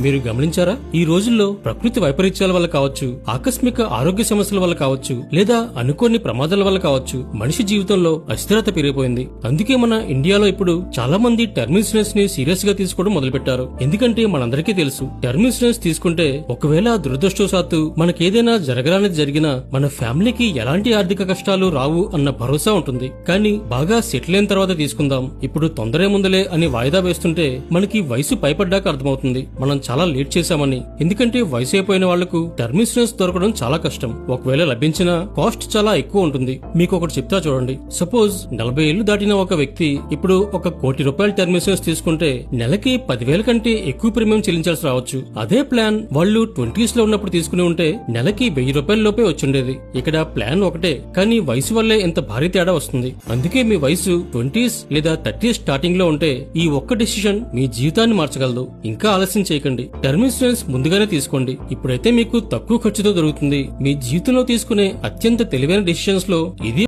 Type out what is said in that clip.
మీరు గమనించారా? ఈ రోజుల్లో ప్రకృతి వైపరీత్యాల వల్ల కావచ్చు ఆకస్మిక ఆరోగ్య సమస్యల వల్ల కావచ్చు లేదా అనుకోని ప్రమాదాల వల్ల కావచ్చు మనిషి జీవితంలో అస్థిరత పెరిగిపోయింది. అందుకే మన ఇండియాలో ఇప్పుడు చాలా మంది టర్మ్ ఇన్సూరెన్స్ని సీరియస్గా తీసుకోవడం మొదలుపెట్టారు. ఎందుకంటే మనందరికీ తెలుసు టర్మ్ ఇన్సూరెన్స్ తీసుకుంటే ఒకవేళ దురదృష్టవశాత్తు మనకేదైనా జరగరానిది జరిగినా మన ఫ్యామిలీకి ఎలాంటి ఆర్థిక కష్టాలు రావు అన్న భరోసా ఉంటుంది. కానీ బాగా సెటిల్ అయిన తర్వాత తీసుకుందాం. ఇప్పుడు తొందరే ముందలే అని వాయిదా వేస్తుంటే మనకి వయసు పైపడ్డాక అర్థమవుతుంది. మనం చాలా లేట్ చేశామని. ఎందుకంటే వయసు అయిపోయిన వాళ్ళకు టర్మ్ ఇన్సూరెన్స్ దొరకడం చాలా కష్టం. ఒకవేళ లభించినా కాస్ట్ చాలా ఎక్కువ ఉంటుంది. మీకు ఒకటి చెప్తా చూడండి. సపోజ్ నలభై ఏళ్ళు దాటిన ఒక వ్యక్తి ఇప్పుడు ఒక కోటి రూపాయల టర్మ్ ఇన్సూరెన్స్ తీసుకుంటే నెలకి పదివేల కంటే ఎక్కువ ప్రీమియం చెల్లించాల్సి రావచ్చు. అదే ప్లాన్ వాళ్ళు ట్వంటీస్లో ఉన్నప్పుడు తీసుకుని ఉంటే నెలకి వెయ్యి రూపాయల లోపే వచ్చిండేది. ఇక్కడ ప్లాన్ ఒకటే కానీ వయసు వల్లే ఇంత భారీ తేడా వస్తుంది. అందుకే మీ వయసు ట్వంటీస్ లేదా థర్టీస్ స్టార్టింగ్లో ఉంటే ఈ ఒక్క డిసిషన్ మీ జీవితాన్ని మార్చగలదు. ఇంకా ఆలస్యం చేయకండి. టర్మ్ ఇన్సూరెన్స్ ముందుగానే తీసుకోండి. ఇప్పుడైతే మీకు తక్కువ ఖర్చుతో దొరుకుతుంది. మీ జీవితంలో తీసుకునే అత్యంత తెలివైన డిసిషన్స్లో ఇది